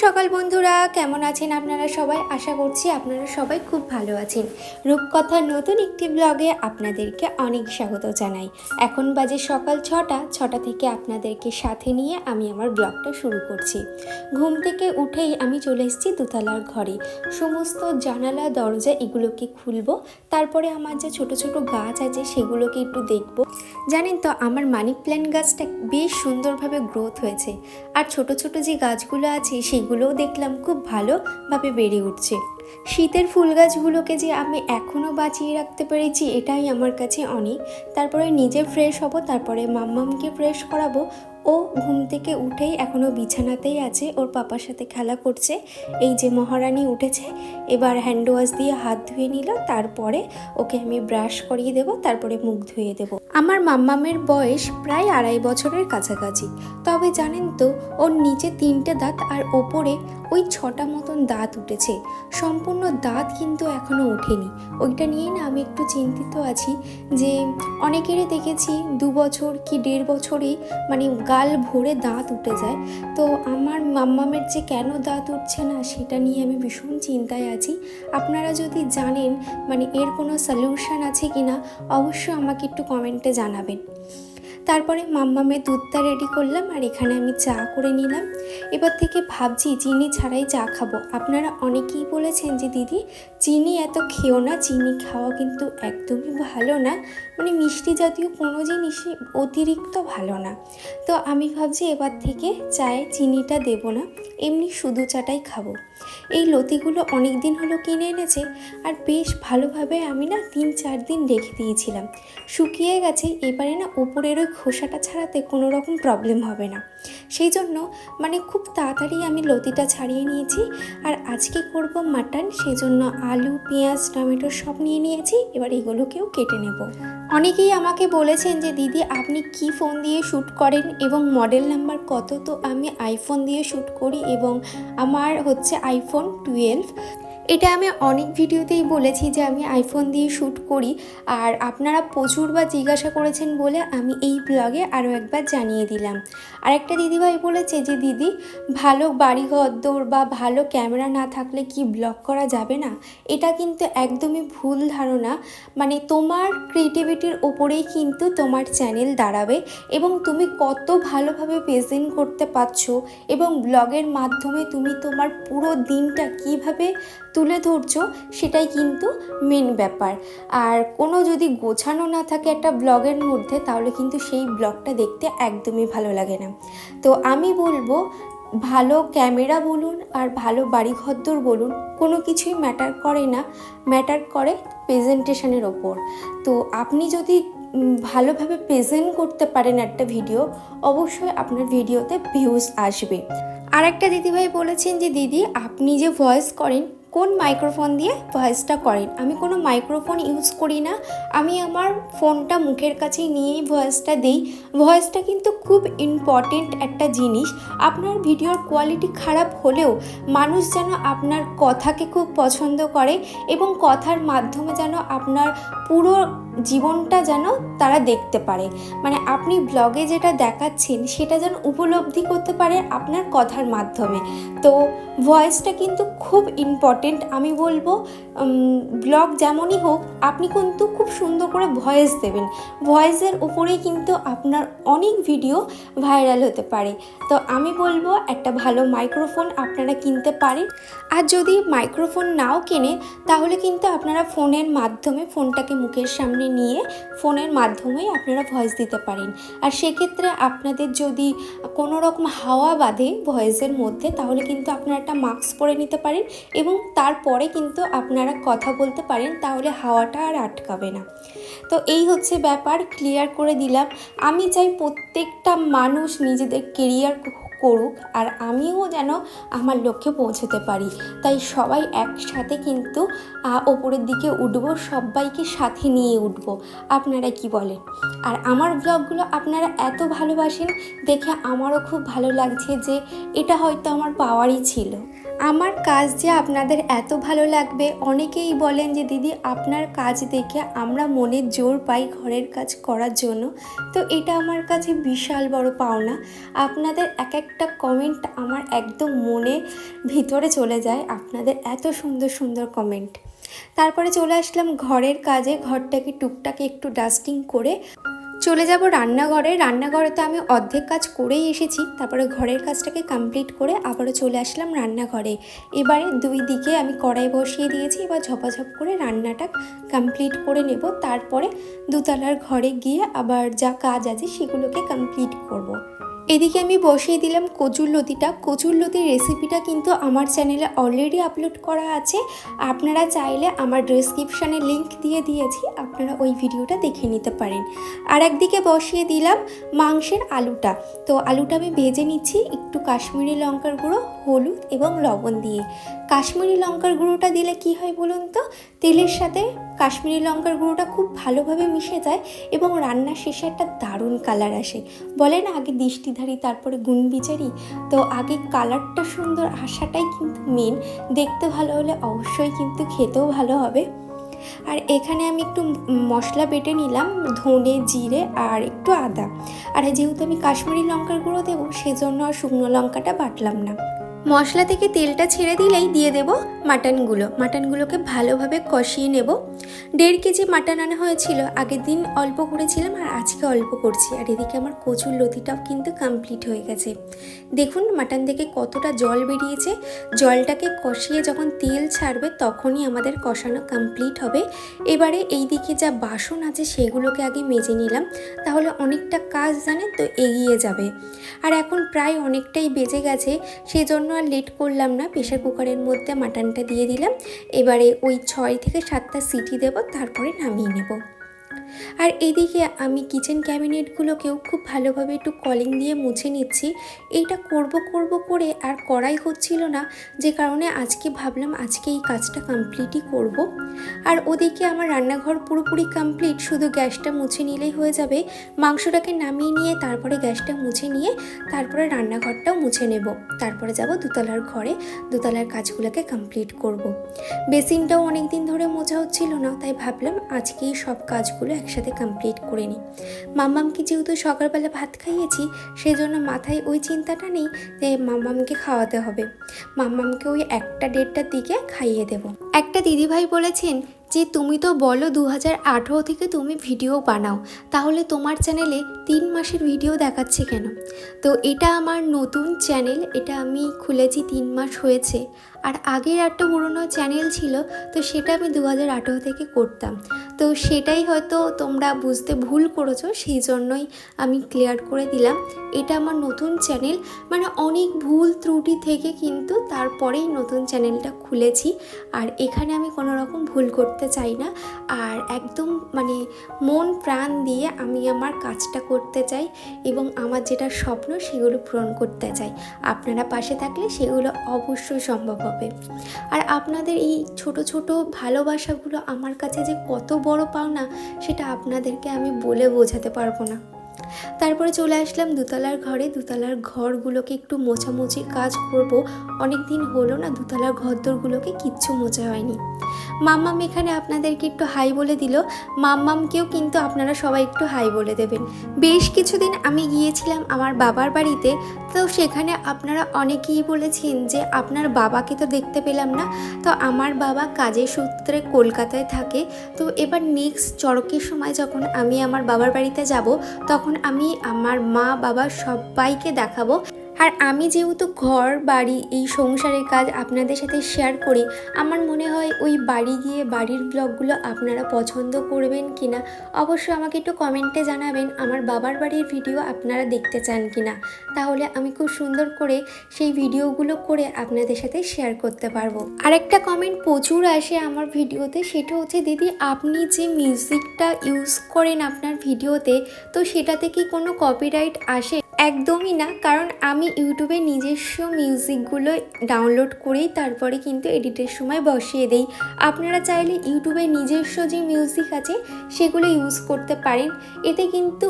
সকাল বন্ধুরা, কেমন আছেন আপনারা সবাই? আশা করছি আপনারা সবাই খুব ভালো আছেন। রূপকথার নতুন একটি ব্লগে আপনাদেরকে অনেক স্বাগত জানাই। এখন বাজে সকাল ছটা ছটা থেকে আপনাদেরকে সাথে নিয়ে আমি আমার ব্লগটা শুরু করছি। ঘুম থেকে উঠেই আমি চলে এসেছি দোতলার ঘরে। সমস্ত জানালা, দরজা এগুলোকে খুলবো, তারপরে আমার যে ছোট ছোট গাছ আছে সেগুলোকে একটু দেখব। জানেন তো, আমার মানি প্ল্যান্ট গাছটা বেশ সুন্দরভাবে গ্রোথ হয়েছে। আর ছোট ছোট যে গাছগুলো আছে সেগুলোও দেখলাম খুব ভালোভাবে বেড়ে উঠছে। শীতের ফুল গাছগুলোকে যে আমি এখনও বাঁচিয়ে রাখতে পেরেছি, এটাই আমার কাছে অনেক। তারপরে নিজে ফ্রেশ হব, তারপরে মাম্মামকে ফ্রেশ করাবো ও ঘুম থেকে উঠেই এখনও বিছানাতেই আছে, ওর পাপার সাথে খেলা করছে। এই যে মহারানী উঠেছে, এবার হ্যান্ড ওয়াশ দিয়ে হাত ধুয়ে নিল, তারপরে ওকে আমি ব্রাশ করিয়ে দেব, তারপরে মুখ ধুয়ে দেব। আমার মাম্মামের বয়স প্রায় আড়াই বছরের কাছাকাছি। তবে জানেন তো, ওর নিচে তিনটে দাঁত আর ওপরে ওই ছটা মতন দাঁত উঠেছে। সম্পূর্ণ দাঁত কিন্তু এখনও ওঠেনি। ওইটা নিয়ে না আমি একটু চিন্তিত আছি যে, অনেকেরই দেখেছি দু বছর কি দেড় বছরেই মানে গাল ভরে দাঁত উঠে যায়। তো আমার মাম্মামের যে কেন দাঁত উঠছে না, সেটা নিয়ে আমি ভীষণ চিন্তায় আছি। আপনারা যদি জানেন মানে এর কোনো সলিউশন আছে কি না অবশ্যই আমাকে একটু কমেন্টে জানাবেন। তারপরে মাম্মামের দুধটা রেডি করলাম আর এখানে আমি চা করে নিলাম। এবার থেকে ভাবছি, চিনি ছাড়াই চা খাব। আপনারা অনেকেই বলেছেন যে, দিদি চিনি এত খেও না, চিনি খাওয়া কিন্তু একদমই ভালো না। মানে মিষ্টি জাতীয় কোনো জিনিসই অতিরিক্ত ভালো না। তো আমি ভাবছি এবার থেকে চায়ে চিনিটা দেব না, এমনি শুধু চাটাই খাব। এই লতিগুলো অনেক দিন হলো কিনে এনেছে, আর বেশ ভালোভাবে আমি না তিন চার দিন রেখে দিয়েছিলাম। শুকিয়ে গেছে, এবারে না উপরের ওই খোসাটা ছাড়াতে কোনো রকম প্রবলেম হবে না। সেই জন্য মানে খুব তাড়াতাড়ি আমি লতিটা ছাড়িয়ে নিয়েছি, আর আজকে করব মাটন সেই জন্য আলু, পেঁয়াজ, টমেটো সব নিয়ে নিয়েছি, এবার এগুলোকেও কেটে নেব। অনেকেই আমাকে বলেছেন যে, দিদি, আপনি কি ফোন দিয়ে শ্যুট করেন এবং মডেল নাম্বার কত? তো আমি আইফোন দিয়ে শ্যুট করি এবং আমার হচ্ছে আইফোন টুয়েলভ। এটা আমি অনেক ভিডিওতেই বলেছি যে আমি আইফোন দিয়ে শ্যুট করি। আর আপনারা প্রচুরবার জিজ্ঞাসা করেছেন বলে আমি এই ব্লগে আরও একবার জানিয়ে দিলাম। আর একটা দিদিভাই বলেছে যে, দিদি, ভালো বাড়ি ঘরদোর বা ভালো ক্যামেরা না থাকলে কি ব্লগ করা যাবে না? এটা কিন্তু একদমই ভুল ধারণা। মানে তোমার ক্রিয়েটিভিটির ওপরেই কিন্তু তোমার চ্যানেল দাঁড়াবে এবং তুমি কত ভালোভাবে প্রেজেন্ট করতে পারছ এবং ব্লগের মাধ্যমে তুমি তোমার পুরো দিনটা কীভাবে তুলে ধরছো, সেটাই কিন্তু মেন ব্যাপার। আর কোনো যদি গোছানো না থাকে একটা ব্লগের মধ্যে, তাহলে কিন্তু সেই ব্লগটা দেখতে একদমই ভালো লাগে না। তো আমি বলব, ভালো ক্যামেরা বলুন আর ভালো বাড়ি ঘরদোর বলুন, কোনো কিছুই ম্যাটার করে না। ম্যাটার করে প্রেজেন্টেশনের ওপর। তো আপনি যদি ভালোভাবে প্রেজেন্ট করতে পারেন একটা ভিডিও অবশ্যই আপনার ভিডিওতে ভিউজ আসবে। আর একটা দিদিভাই বলেছেন যে, দিদি, আপনি যে ভয়েস করেন কোন মাইক্রোফোন দিয়ে ভয়েসটা করেন? আমি কোনো মাইক্রোফোন ইউজ করি না। আমি আমার ফোনটা মুখের কাছে নিয়েই ভয়েসটা দিই। ভয়েসটা কিন্তু খুব ইম্পর্টেন্ট একটা জিনিস। আপনার ভিডিওর কোয়ালিটি খারাপ হলেও মানুষ যেন আপনার কথাকে খুব পছন্দ করে এবং কথার মাধ্যমে যেন আপনার পুরো জীবনটা যেন তারা দেখতে পারে। মানে আপনি ব্লগে যেটা দেখাচ্ছেন, সেটা যেন উপলব্ধি করতে পারে আপনার কথার মাধ্যমে। তো ভয়েসটা কিন্তু খুব ইম্পর্টেন্ট আমি বলব ব্লগ যেমনই হোক, আপনি কিন্তু খুব সুন্দর করে ভয়েস দেবেন। ভয়েসের উপরেই কিন্তু আপনার অনেক ভিডিও ভাইরাল হতে পারে। তো আমি বলব, একটা ভালো মাইক্রোফোন আপনারা কিনতে পারেন। আর যদি মাইক্রোফোন নাও কেনে, তাহলে কিন্তু আপনারা ফোনের মাধ্যমে, ফোনটাকে মুখের সামনে নিয়ে ফোনের মাধ্যমেই আপনারা ভয়েস দিতে পারেন। আর সেক্ষেত্রে আপনাদের যদি কোনো রকম হাওয়া বাঁধে ভয়েসের মধ্যে, তাহলে কিন্তু আপনারা একটা মাস্ক পরে নিতে পারেন এবং তারপরে কিন্তু আপনারা কথা বলতে পারেন, তাহলে হাওয়াটা আর আটকাবে না। তো এই হচ্ছে ব্যাপার ক্লিয়ার করে দিলাম। আমি চাই প্রত্যেকটা মানুষ নিজেদের কেরিয়ার করুক, আর আমিও যেন আমার লক্ষ্যে পৌঁছতে পারি। তাই সবাই একসাথে কিন্তু ওপরের দিকে উঠবো, সবাইকে সাথে নিয়ে উঠব। আপনারা কি বলেন? আর আমার ব্লগগুলো আপনারা এত ভালোবাসেন, দেখে আমারও খুব ভালো লাগছে যে, এটা হয়তো আমার পাওয়ারই ছিল। আমার কাজ যে আপনাদের এত ভালো লাগবে, অনেকেই বলেন যে, দিদি, আপনার কাজ দেখে আমরা মনে জোর পাই ঘরের কাজ করার জন্য। তো এটা আমার কাছে বিশাল বড় পাওনা। আপনাদের এক একটা কমেন্ট আমার একদম মনে ভিতরে চলে যায়, আপনাদের এত সুন্দর সুন্দর কমেন্ট তারপরে চলে আসলাম ঘরের কাজে, ঘরটাকে টুকটাকে একটু ডাস্টিং করে চলে যাব রান্নাঘরে। রান্নাঘরে তো আমি অর্ধেক কাজ করেই এসেছি। তারপরে ঘরের কাজটাকে কমপ্লিট করে আবারও চলে আসলাম রান্নাঘরে। এবারে দুই দিকে আমি কড়াই বসিয়ে দিয়েছি। এবার ঝপাঝপ করে রান্নাটা কমপ্লিট করে নেব। তারপরে দুতলার ঘরে গিয়ে আবার যা কাজ আছে সেগুলোকে কমপ্লিট করব। এদিকে আমি বসিয়ে দিলাম কচুর লতিটা। কচুর লতির রেসিপিটা কিন্তু আমার চ্যানেলে অলরেডি আপলোড করা আছে। আপনারা চাইলে আমার ডিসক্রিপশানে লিংক দিয়ে দিয়েছি, আপনারা ওই ভিডিওটা দেখে নিতে পারেন। আর একদিকে বসিয়ে দিলাম মাংসের আলুটা। তো আলুটা আমি ভেজে নিচ্ছি একটু কাশ্মীরি লঙ্কার গুঁড়ো, হলুদ এবং লবণ দিয়ে। কাশ্মীরি লঙ্কার গুঁড়োটা দিলে কি হয় বলুন তো? তেলের সাথে কাশ্মীরি লঙ্কার গুঁড়োটা খুব ভালোভাবে মিশে যায় এবং রান্নার শেষে একটা দারুণ কালার আসে। বলে না আগে দৃষ্টিধারী তারপরে গুণ বিচারি, তো আগে কালারটা সুন্দর আসাটাই কিন্তু মেন দেখতে ভালো হলে অবশ্যই কিন্তু খেতেও ভালো হবে। আর এখানে আমি একটু মশলা বেটে নিলাম, ধনে, জিরে আর একটু আদা। আর যেহেতু আমি কাশ্মীরি লঙ্কার গুঁড়ো দেবো, সেজন্য আর শুকনো লঙ্কাটা বাটলাম না। মশলা থেকে তেলটা ছেড়ে দিলেই দিয়ে দেব মাটনগুলো। মাটনগুলোকে ভালোভাবে কষিয়ে নেব। দেড় কেজি মাটন আনা হয়েছিল। আগের দিন অল্প করেছিলাম আর আজকে অল্প করছি। আর এদিকে আমার কচুর লতিটাও কিন্তু কমপ্লিট হয়ে গেছে। দেখুন মাটন থেকে কতটা জল বেরিয়েছে। জলটাকে কষিয়ে যখন তেল ছাড়বে তখনই আমাদের কষানো কমপ্লিট হবে। এবারে এই দিকে যা বাসন আছে সেগুলোকে আগে মেজে নিলাম। তাহলে অনেকটা কাজ জানেন তো এগিয়ে যাবে। আর এখন প্রায় অনেকটাই বেজে গেছে, সেজন্য আর লেট করলাম না। প্রেশার কুকারের মধ্যে মাটনটা দিয়ে দিলাম। এবারে ওই ছয় থেকে সাতটা সিটি দেব তারপরে নামিয়ে নেব। আর এদিকে আমি কিচেন ক্যাবিনেটগুলোকেও খুব ভালোভাবে একটু কলিং দিয়ে মুছে নিচ্ছি এইটা করব করব করে আর করাই হচ্ছিল না, যে কারণে আজকে ভাবলাম আজকে এই কাজটা কমপ্লিটই করব। আর ওদিকে আমার রান্নাঘর পুরোপুরি কমপ্লিট শুধু গ্যাসটা মুছে নিলেই হয়ে যাবে মাংসটাকে নামিয়ে নিয়ে তারপরে গ্যাসটা মুছে নিয়ে তারপরে রান্নাঘরটাও মুছে নেব তারপরে যাব দুতলার ঘরে, দুতলার কাজগুলোকে কমপ্লিট করব। বেসিনটাও অনেক দিন ধরে মোছা হচ্ছিল না, তাই ভাবলাম আজকেই সব কাজগুলো একসাথে কমপ্লিট করে নিই। মাম্মামকে যেহেতু সকালবেলা ভাত খাইয়েছি সেই জন্য মাথায় ওই চিন্তাটা নেই যে মাম্মামকে খাওয়াতে হবে। মাম্মামকে ওই একটা দেড়টার দিকে খাইয়ে দেব। একটা দিদিভাই বলেছেন যে, তুমি তো বলো দু হাজার আঠেরো থেকে তুমি ভিডিও বানাও, তাহলে তোমার চ্যানেলে তিন মাসের ভিডিও দেখাচ্ছে কেন? তো এটা আমার নতুন চ্যানেল, এটা আমি খুলেছি তিন মাস হয়েছে। আর আগের একটা পুরোনো চ্যানেল ছিল, তো সেটা আমি দু হাজার আঠেরো থেকে করতাম। তো সেটাই হয়তো তোমরা বুঝতে ভুল করেছ, সেই জন্যই আমি ক্লিয়ার করে দিলাম। এটা আমার নতুন চ্যানেল মানে অনেক ভুল ত্রুটি থেকে কিন্তু তারপরেই নতুন চ্যানেলটা খুলেছি। আর এখানে আমি কোনো রকম ভুল করতে চাই না। আর একদম মানে মন প্রাণ দিয়ে আমি আমার কাজটা করতে চাই এবং আমার যেটা স্বপ্ন সেগুলো পূরণ করতে চাই। আপনারা পাশে থাকলে সেগুলো অবশ্যই সম্ভব হবে। আর আপনাদের এই ছোট ছোট ভালোবাসাগুলো আমার কাছে যে কত বড় পাওনা, সেটা আপনাদেরকে আমি বলে বোঝাতে পারব না। তারপরে চলে আসলাম দোতলার ঘরে। দোতলার ঘরগুলোকে একটু মোছামুছির কাজ করব। অনেক দিন হলো না দুতলার ঘরদোরগুলোকে কিচ্ছু মোছা হয়নি। মাম্মাম এখানে আপনাদেরকে একটু হাই বলে দিল। মাম্মামকেও কিন্তু আপনারা সবাই একটু হাই বলে দেবেন। বেশ কিছুদিন আমি গিয়েছিলাম আমার বাবার বাড়িতে, তো সেখানে আপনারা অনেকেই বলেছেন যে আপনার বাবাকে তো দেখতে পেলাম না। তো আমার বাবা কাজের সূত্রে কলকাতায় থাকে। তো এবার নেক্সট চড়কের সময় যখন আমি আমার বাবার বাড়িতে যাব, তখন আমি আমার মা বাবা সবাইকে দেখাবো। আর আমি যেহেতু ঘর, বাড়ি, এই সংসারের কাজ আপনাদের সাথে শেয়ার করি, আমার মনে হয় ওই বাড়ি গিয়ে বাড়ির ব্লগগুলো আপনারা পছন্দ করবেন কি না অবশ্যই আমাকে একটু কমেন্টে জানাবেন আমার বাবার বাড়ির ভিডিও আপনারা দেখতে চান কি না তাহলে আমি খুব সুন্দর করে সেই ভিডিওগুলো করে আপনাদের সাথে শেয়ার করতে পারব। আরেকটা কমেন্ট প্রচুর আসে আমার ভিডিওতে সেটা হচ্ছে, দিদি, আপনি যে মিউজিকটা ইউজ করেন আপনার ভিডিওতে তো সেটাতে কি কোনো কপিরাইট আসে? একদমই না, কারণ আমি ইউটিউবে নিজস্ব মিউজিকগুলো ডাউনলোড করেই তারপরে কিন্তু এডিটের সময় বসিয়ে দেই। আপনারা চাইলে ইউটিউবে নিজস্ব যে মিউজিক আছে, সেগুলো ইউজ করতে পারেন। এতে কিন্তু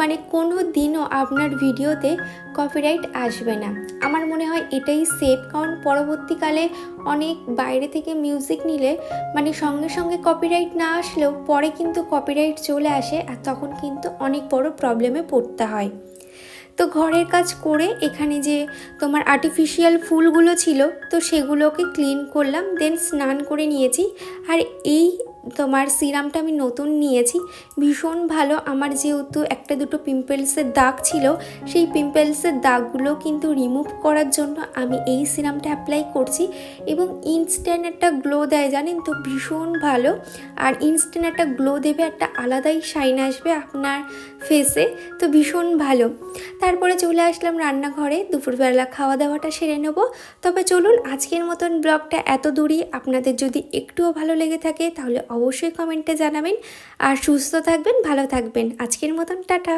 মানে কোনো দিনও আপনার ভিডিওতে কপিরাইট আসবে না। আমার মনে হয় এটাই সেফ কারণ পরবর্তীকালে অনেক বাইরে থেকে মিউজিক নিলে মানে সঙ্গে সঙ্গে কপিরাইট না আসলেও পরে কিন্তু কপিরাইট চলে আসে, আর তখন কিন্তু অনেক বড় প্রবলেমে পড়তে হয়। তো ঘরের কাজ করে এখানে যে তোমার আর্টিফিশিয়াল ফুলগুলো ছিল, তো সেগুলোকে ক্লিন করলাম দেন স্নান করে নিয়েছি। আর এই তোমার সিরামটা আমি নতুন নিয়েছি। ভীষণ ভালো। আমার যেহেতু একটা দুটো পিম্পলসের দাগ ছিল, সেই পিম্পলসের দাগগুলো কিন্তু রিমুভ করার জন্য আমি এই সিরামটা অ্যাপ্লাই করছি এবং ইনস্ট্যান্ট একটা গ্লো দেয়, জানেন তো? ভীষণ ভালো। আর ইনস্ট্যান্ট একটা গ্লো দেবে, একটা আলাদাই শাইন আসবে আপনার ফেসে তো ভীষণ ভালো। তারপরে চলে আসলাম রান্নাঘরে। দুপুরবেলা খাওয়া দাওয়াটা সেরে নেব। তবে চলুন আজকের মতন ব্লগটা এত দূরই। আপনাদের যদি একটুও ভালো লেগে থাকে, তাহলে অবশ্যই কমেন্টে জানাবেন। আর সুস্থ থাকবেন ভালো থাকবেন। আজকের মতন টাটা।